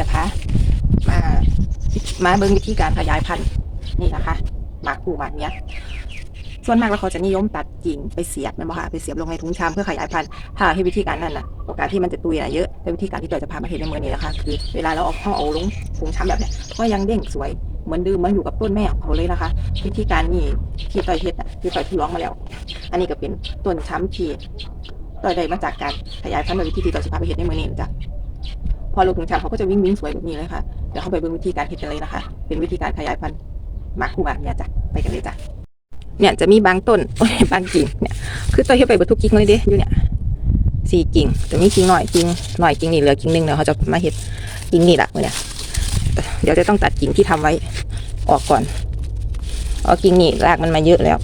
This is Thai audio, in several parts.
จะพามามาเบิ่งวิธีการขยายพันธุ์นี่นะคะหมากคู่หมากเนี้ย ส่วนมากแล้วเขาจะนิยมตัดกิ่งไปเสียบแม่นบ่ค่ะไปเสียบลงในถุงชามเพื่อขยายพันธุ์ถ้าที่วิธีการนั้นน่ะโอกาสที่มันจะตุยน่ะเยอะแต่วิธีการที่เราจะพามาเห็นในเมืองนี้นะคะคือเวลาเราเอาเข้าเอาลงถุงชามแบบเนี้ยก็ยังเด้งสวยเหมือนเดิมมันอยู่กับต้นแม่ของเขาเลยนะคะ วิธีการนี้ที่ต่อยเฮ็ดน่ะที่ต่อยที่ร้องมาแล้ว อันนี้ก็เป็นต้นช้ำที่ต่อยได้มาจากการขยายพันธุ์โดยวิธีที่ต่อยจะพาไปเห็นในเมืองนี้จ้ะ พอลงถุงชามเขาก็จะวิ่งวิ่งสวยแบบนี้เลยค่ะ เดี๋ยวเข้าไปเบิ่งวิธีการเฮ็ดกันเลยนะคะ เป็นวิธีการขยายพันธุ์หมากคู่หมากเนี่ยจ้ะ ไปกันเลยจ้ะ เนี่ยจะมีบางต้นโอ้ยบางกิ่งเนี่ย คือตัวเฮ็ดไปเบดทุกกิ่งเลยเด้อยู่เนี่ยสี่กิ่งแต่มีกิ่งหน่อยกิ่งหน่อยกิ่งนี่เหลือกิ่งหนึ่งเดี๋ยวเขาจะมาเฮ็ดกิ่งนี่แหละเนี่ย เดี๋ยวจะต้องตัดกิ่งที่ทำไว้ออกก่อนเอากิ่งนี่รากมันมาเยอะแล้ว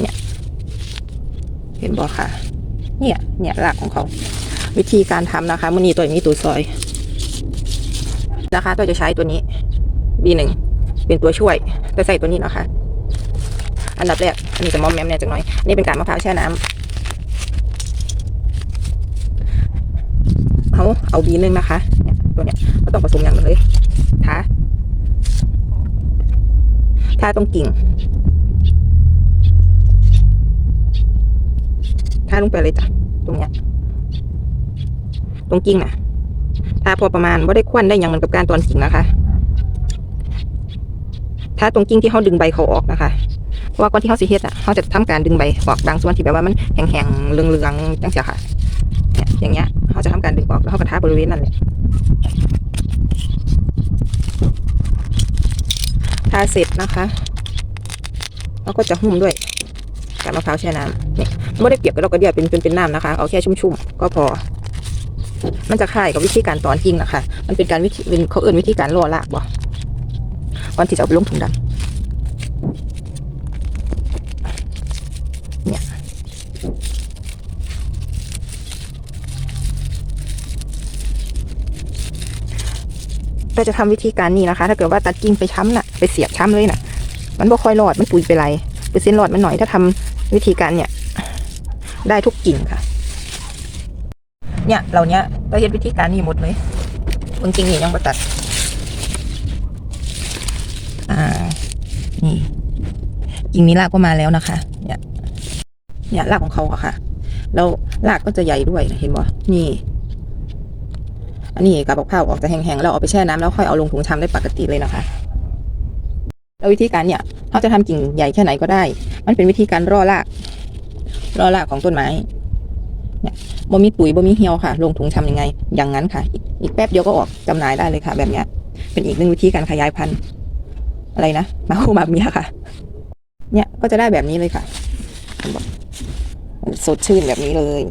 เนี่ย เห็นบ่ค่ะ เนี่ย เนี่ยรากของเขา วิธีการทำนะคะมันนี้ตัวนี้ตัวซอยนะคะตัวจะใช้ตัวนี้ B1 เป็นตัวช่วยจะใส่ตัวนี้นะคะ อันดับแรกอันนี้จะมอมแมมเนี่ยจังหน่อยนี่เป็นการมะพร้าวแช่น้ำเอาเอาบีนึงนะคะเนี่ยตัวเนี้ยก็ต้องผสมอย่างหนึงเลยทาทาตรงกิ่งทาลงไปเลยจ้ะตรงเนี้ย ตรงกิ่งน่ะทาพอประมาณว่าได้ควันได้อย่างเหมือนกับการตอนกิ่งนะคะถ้าตรงกิ่งที่เขาดึงใบเขาออกนะคะเพราะว่าก่อนที่เขาสิเฮ็ดอะเขาจะทำการดึงใบออกบางส่วนที่แบบว่ามันแห้งๆเหลืองๆจังเสียค่ะเนี่ยอย่างเงี้ยเขาจะทำการดึงออกแล้วเขาก็ทาบริเวณนั่นแหละทาเสร็จนะคะเราก็จะหุ้มด้วยกาบมะพร้าวแช่น้ำเนี่ยไม่ได้เปียกก็เราก็เดียวเป็นเป็นเป็นน้ำนะคะ เอาแค่ชุ่มๆก็พอ มันจะคล้ายกับวิธีการตอนกิ่งนะคะมันเป็นการวิธีเป็นเขาเอื่นวิธีการล่อรากบ่ก่อนที่จะเอาไปลงถุงดำเนี่ยเราจะทำวิธีการนี้นะคะ ถ้าเกิดว่าตัดกิ่งไปช้ำน่ะ ไปเสียบช้ำเลยน่ะ มันบ่ค่อยรอดมันปุยไปไรเปอร์เซ็นต์รอดมันหน่อยถ้าทำวิธีการเนี่ย ได้ทุกกิ่งค่ะ เนี่ยเหล่านี้เราเห็นวิธีการนี้หมดเลยบางจริงนี่ยังบ่ตัด อ่า นี่กิ่งนี้รากก็มาแล้วนะคะ เนี่ย เนี่ยรากของเขาอะค่ะ แล้วรากก็จะใหญ่ด้วยเห็นบ่นี่ อันนี้กับบอกข้าวออกจะแห้งๆแล้วเอาไปแช่น้ำแล้วค่อยเอาลงถุงชำได้ปกติเลยนะคะ แล้ววิธีการเนี่ยเขาจะทำกิ่งใหญ่แค่ไหนก็ได้ มันเป็นวิธีการร่อราก ร่อรากของต้นไม้ เนี่ยบ่มีปุ๋ยบ่มีเหี่ยวค่ะ ลงถุงชำยังไง อย่างนั้นค่ะ อีกอีกแป๊บเดียวก็ออกจำหน่ายได้เลยค่ะ แบบเนี้ย เป็นอีกหนึ่งวิธีการขยายพันธุ์อะไรนะมาคู่มาเมียค่ะ เนี่ยก็จะได้แบบนี้เลยค่ะ สดชื่นแบบนี้เลย